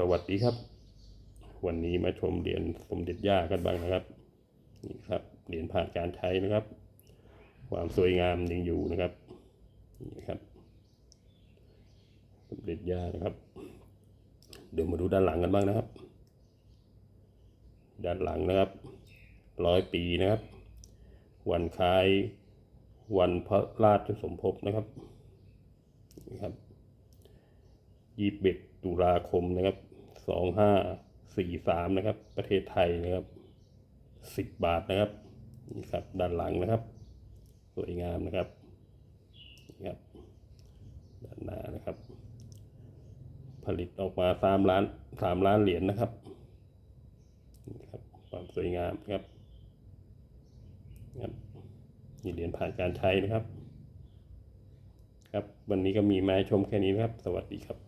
สวัสดีครับ วันนี้มาชมเหรียญสมเด็จย่ากันบ้างนะครับนี่ครับเหรียญผ่านการใช้นะครับ ความสวยงามยังอยู่นะครับนี่ครับ สมเด็จย่านะครับ เดี๋ยวมาดูด้านหลังกันบ้างนะครับ ด้านหลังนะครับร้อยปีนะครับ วันคล้ายวันพระราชสมภพนะครับนี่ครับยี่สิบเอ็ด ตุลาคมนะครับสองห้าสี่สามนะครับ ประเทศไทยนะครับสิบบาทนะครับนี่ครับด้านหลังนะครับ สวยงามนะครับนี่ครับด้านหน้านะครับ ผลิตออกมาสามล้านสามล้านเหรียญนะครับนี่ครับ ความสวยงามครับครับนี่เหรียญผ่านการใช้นะครับ ครับวันนี้ก็มีมาให้ชมแค่นี้นะครับ สวัสดีครับ